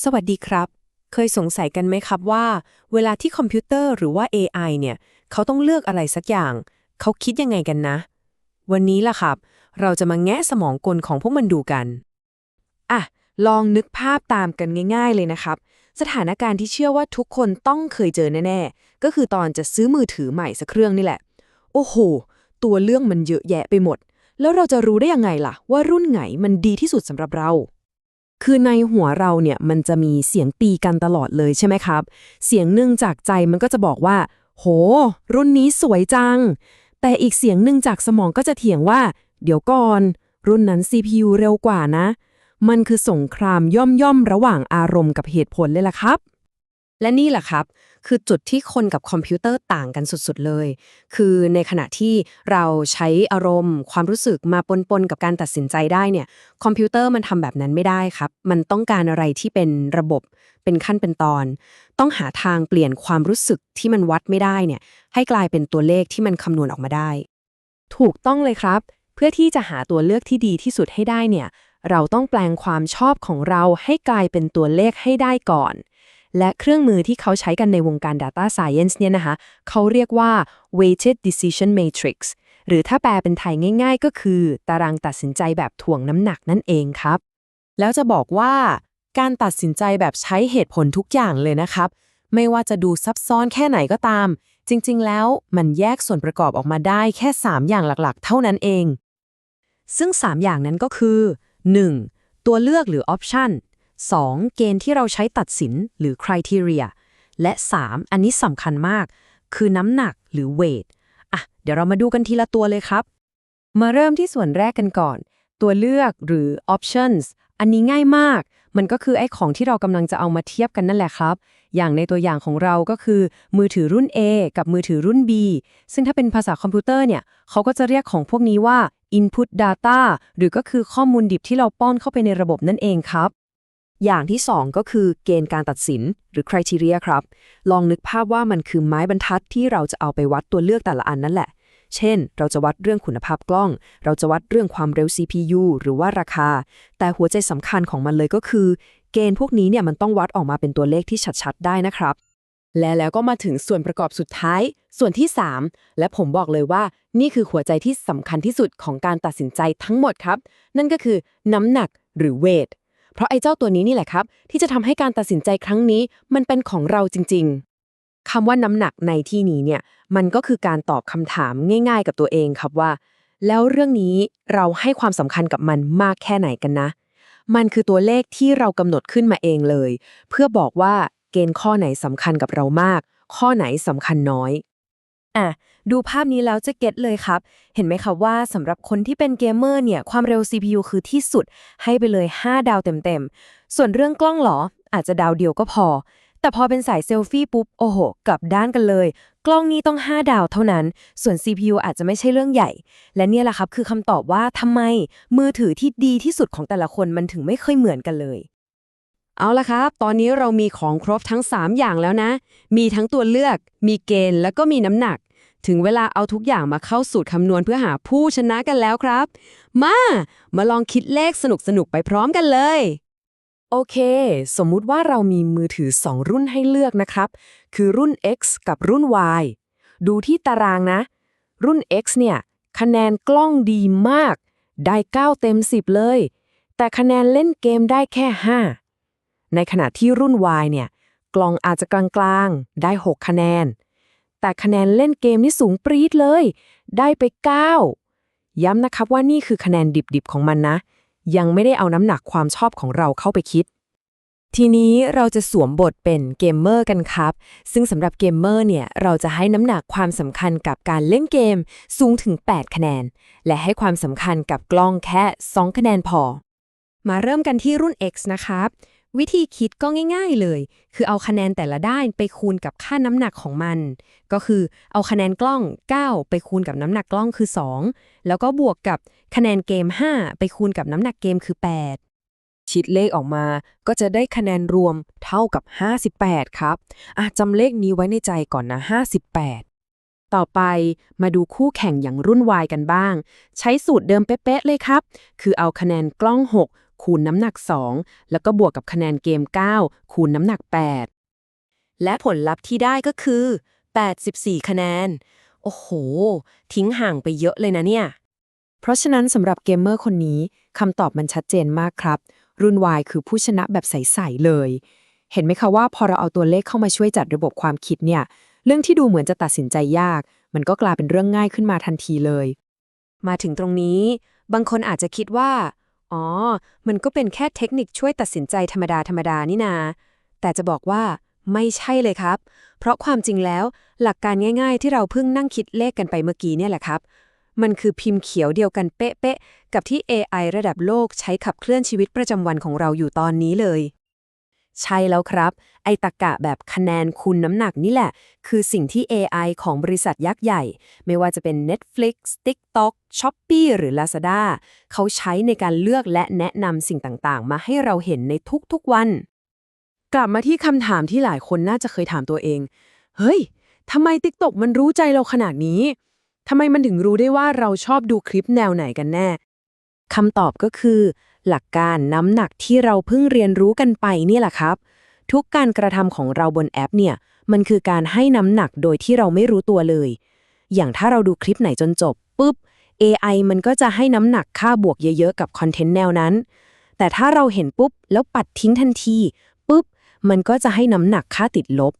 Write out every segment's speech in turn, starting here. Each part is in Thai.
สวัสดีครับ เคยสงสัยกันไหมครับว่า เวลาที่คอมพิวเตอร์หรือว่า AI เนี่ย เขาต้องเลือกอะไรสักอย่าง เขาคิดยังไงกันนะ วันนี้ล่ะครับ เราจะมาแงะสมองกลของพวกมันดูกัน อะ ลองนึกภาพตามกันง่าย ๆ เลยนะครับ สถานการณ์ที่เชื่อว่าทุกคนต้องเคยเจอแน่ๆ ก็คือตอนจะซื้อมือถือใหม่สักเครื่องนี่แหละ โอ้โห ตัวเรื่องมันเยอะแยะไปหมด แล้วเราจะรู้ได้ยังไงล่ะ ว่ารุ่นไหนมันดีที่สุดสำหรับเรา คือในหัวเราเนี่ยมันจะมีเสียงตีกันตลอดเลยใช่ไหมครับ เสียงหนึ่งจากใจมันก็จะบอกว่า โห รุ่นนี้สวยจัง แต่อีกเสียงหนึ่งจากสมองก็จะเถียงว่า เดี๋ยวก่อน รุ่นนั้น CPU เร็วกว่านะ มันคือสงครามย่อมย่อมๆระหว่างอารมณ์กับเหตุผลเลยล่ะครับ และนี่แหละครับ คือจุดที่คนกับคอมพิวเตอร์ต่างกันสุดๆเลย คือในขณะที่เราใช้อารมณ์ ความรู้สึกมาปนๆกับการตัดสินใจได้เนี่ย คอมพิวเตอร์มันทำแบบนั้นไม่ได้ครับ มันต้องการอะไรที่เป็นระบบ เป็นขั้นเป็นตอน ต้องหาทางเปลี่ยนความรู้สึกที่มันวัดไม่ได้เนี่ย ให้กลายเป็นตัวเลขที่มันคำนวณออกมาได้ ถูกต้องเลยครับ เพื่อที่จะหาตัวเลือกที่ดีที่สุดให้ได้เนี่ย เราต้องแปลงความชอบของเราให้กลายเป็นตัวเลขให้ได้ก่อน และเครื่องมือที่เขาใช้กันในวงการ Data Science เนี่ยนะคะ เขาเรียกว่า Weighted Decision Matrix หรือถ้าแปลเป็นไทยง่าย ๆ ก็คือ ตารางตัดสินใจแบบถ่วงน้ำหนักนั่นเองครับ แล้วจะบอกว่าการตัดสินใจแบบใช้เหตุผลทุกอย่างเลยนะครับ ไม่ว่าจะดูซับซ้อนแค่ไหนก็ตาม จริงๆ แล้วมันแยกส่วนประกอบออกมาได้แค่ 3 อย่างหลักๆ เท่านั้นเอง ซึ่ง 3 อย่างนั้นก็คือ 1. ตัวเลือกหรือ option 2. เกณฑ์ที่เราใช้ตัดสินหรือ criteria และ 3. อันนี้สำคัญมาก คือน้ำหนักหรือ weight อะ เดี๋ยวเรามาดูกันทีละตัวเลยครับ มาเริ่มที่ส่วนแรกกันก่อน ตัวเลือกหรือ options อันนี้ง่ายมาก มันก็คือไอ้ของที่เรากำลังจะเอามาเทียบกันนั่นแหละครับ อย่างในตัวอย่างของเราก็คือ มือถือรุ่น A กับมือถือรุ่น B ซึ่งถ้าเป็นภาษาคอมพิวเตอร์เนี่ยเขาก็จะเรียกของพวกนี้ว่า input data หรือก็คือข้อมูลดิบที่เราป้อนเข้าไปในระบบนั่นเองครับ อย่างที่ 2 ก็คือเกณฑ์การตัดสินหรือ criteria ครับ ลองนึกภาพว่ามันคือไม้บรรทัดที่เราจะเอาไปวัดตัวเลือกแต่ละอันนั่นแหละ เช่น เราจะวัดเรื่องคุณภาพกล้อง เราจะวัดเรื่องความเร็ว CPU หรือว่าราคา แต่หัวใจสำคัญของมันเลยก็คือ เกณฑ์พวกนี้เนี่ยมันต้องวัดออกมาเป็นตัวเลขที่ชัดๆ ได้นะครับ และแล้วก็มาถึงส่วนประกอบสุดท้าย ส่วนที่ 3 และผมบอกเลยว่า นี่คือหัวใจที่สำคัญที่สุดของการตัดสินใจทั้งหมดครับ นั่นก็คือน้ำหนักหรือ weight เพราะไอ้เจ้าตัวนี้นี่แหละครับ ที่จะทำให้การตัดสินใจครั้งนี้มันเป็นของเราจริง ๆคำว่าน้ำหนักในที่นี้เนี่ยมันก็คือการตอบคำถามง่าย ๆ กับตัวเองครับว่า แล้วเรื่องนี้เราให้ความสำคัญกับมันมากแค่ไหนกันนะ มันคือตัวเลขที่เรากำหนดขึ้นมาเองเลย เพื่อบอกว่าเกณฑ์ข้อไหนสำคัญกับเรามาก ข้อไหนสำคัญน้อยอะ ดูภาพนี้แล้วจะเก็ตเลยครับ เห็นไหมครับว่าสำหรับคนที่เป็นเกมเมอร์เนี่ย ความเร็ว CPU คือที่สุด ให้ไปเลย 5 ดาวเต็มๆ ส่วนเรื่องกล้องหรอ อาจจะดาวเดียวก็พอ แต่พอเป็นสายเซลฟี่ปุ๊บ โอ้โห กลับด้านกันเลย กล้องนี้ต้อง 5 ดาวเท่านั้น ส่วน CPU อาจจะไม่ใช่เรื่องใหญ่ และเนี่ยแหละครับคือคำตอบว่าทำไมมือถือที่ดีที่สุดของแต่ละคนมันถึงไม่เคยเหมือนกันเลยเอาละครับ ตอนนี้เรามีของครบทั้ง 3 อย่างแล้วนะ มีทั้งตัวเลือก มีเกณฑ์ แล้วก็มีน้ำหนัก ถึงเวลาเอาทุกอย่างมาเข้าสูตรคำนวณเพื่อหาผู้ชนะกันแล้วครับ มา มาลองคิดเลขสนุกๆ ไปพร้อมกันเลย โอเค สมมุติว่าเรามีมือถือ 2 รุ่นให้เลือกนะครับ คือรุ่น X กับรุ่น Y ดูที่ตารางนะ รุ่น X เนี่ย คะแนนกล้องดีมาก ได้ 9 เต็ม 10 เลย แต่คะแนนเล่นเกมได้แค่ 5 ในขณะที่รุ่น Y เนี่ย กล้องอาจจะกลางๆ ได้ 6 คะแนน แต่คะแนนเล่นเกมนี่สูงปรี๊ดเลย ได้ไป 9 ย้ำนะครับว่านี่คือคะแนนดิบๆของมันนะ ยังไม่ได้เอาน้ำหนักความชอบของเราเข้าไปคิด ทีนี้เราจะสวมบทเป็นเกมเมอร์กันครับ ซึ่งสำหรับเกมเมอร์เนี่ย เราจะให้น้ำหนักความสำคัญกับการเล่นเกมสูงถึง 8 คะแนน และให้ความสำคัญกับกล้องแค่ 2 คะแนนพอ มาเริ่มกันที่รุ่น X นะครับ วิธีคิดก็ง่าย ๆเลย คือเอาคะแนนแต่ละด้านไปคูณกับค่าน้ำหนักของมัน ก็คือเอาคะแนนกล้อง 9 ไปคูณกับน้ำหนักกล้องคือ 2 แล้วก็บวกกับคะแนนเกม 5 ไปคูณกับน้ำหนักเกมคือ 8ชิดเลขออกมาก็จะได้คะแนนรวมเท่ากับ 58 ครับอะจำเลขนี้ไว้ในใจก่อนนะ 58 ต่อไปมาดูคู่แข่งอย่างรุ่น Y กันบ้าง ใช้สูตรเดิมเป๊ะๆเลยครับ คือเอาคะแนนกล้อง 6 คูณน้ำหนัก 2 แล้วก็บวกกับคะแนนเกม 9 คูณน้ำหนัก 8 และผลลัพธ์ที่ได้ก็คือ 84 คะแนน โอ้โห ทิ้งห่างไปเยอะเลยนะเนี่ย เพราะฉะนั้นสำหรับเกมเมอร์คนนี้คำตอบมันชัดเจนมากครับ รุ่น Y คือผู้ชนะแบบใสๆเลย เห็นไหมคะว่าพอเราเอาตัวเลขเข้ามาช่วยจัดระบบความคิดเนี่ยเรื่องที่ดูเหมือนจะตัดสินใจยาก มันก็กลายเป็นเรื่องง่ายขึ้นมาทันทีเลย มาถึงตรงนี้ บางคนอาจจะคิดว่า อ๋อ มันก็เป็นแค่เทคนิคช่วยตัดสินใจธรรมดาธรรมดานี่นา แต่จะบอกว่าไม่ใช่เลยครับ เพราะความจริงแล้ว หลักการง่าย ๆ ที่เราเพิ่งนั่งคิดเลขกันไปเมื่อกี้เนี่ยแหละครับ มันคือพิมพ์เขียวเดียวกันเป๊ะๆกับที่ AI ระดับโลกใช้ขับเคลื่อนชีวิตประจำวันของเราอยู่ตอนนี้เลย ใช่แล้วครับ ไอตะกะแบบคะแนนคูณน้ำหนักนี่แหละ คือสิ่งที่ AI ของบริษัทยักษ์ใหญ่ ไม่ว่าจะเป็น Netflix TikTok Shopee หรือ Lazada เขาใช้ในการเลือกและแนะนำสิ่งต่างๆ มาให้เราเห็นในทุกๆวัน กลับมาที่คำถามที่หลายคนน่าจะเคยถามตัวเอง เฮ้ยทำไม TikTok มันรู้ใจเราขนาดนี้ทำไมมันถึงรู้ได้ว่าเราชอบดูคลิปแนวไหนกันแน่คำตอบก็คือ หลักการน้ำหนักที่เราเพิ่งเรียนรู้กันไปนี่แหละครับ ทุกการกระทำของเราบนแอปเนี่ย มันคือการให้น้ำหนักโดยที่เราไม่รู้ตัวเลย อย่างถ้าเราดูคลิปไหนจนจบปุ๊บ AI มันก็จะให้น้ำหนักค่าบวกเยอะๆกับคอนเทนต์แนวนั้น แต่ถ้าเราเห็นปุ๊บแล้วปัดทิ้งทันทีปุ๊บ มันก็จะให้น้ำหนักค่าติดลบ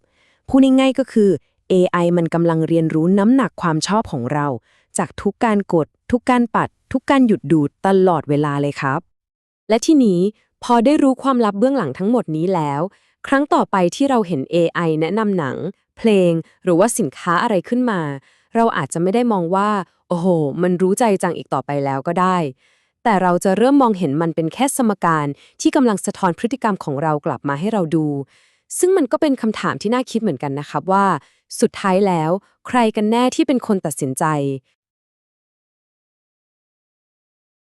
พูดง่ายๆก็คือ AI มันกำลังเรียนรู้น้ำหนักความชอบของเรา จากทุกการกด ทุกการปัด ทุกการหยุดดูดตลอดเวลาเลยครับ และที่นี้พอได้รู้ความลับเบื้องหลังทั้งหมดนี้แล้ว ครั้งต่อไปที่เราเห็น AI แนะนำหนัง เพลง หรือว่าสินค้าอะไรขึ้นมา เราอาจจะไม่ได้มองว่า โอ้โห มันรู้ใจจังอีกต่อไปแล้วก็ได้ แต่เราจะเริ่มมองเห็นมันเป็นแค่สมการที่กำลังสะท้อนพฤติกรรมของเรากลับมาให้เราดู ซึ่งมันก็เป็นคำถามที่น่าคิดเหมือนกันนะครับว่า สุดท้ายแล้ว ใครกันแน่ที่เป็นคนตัดสินใจ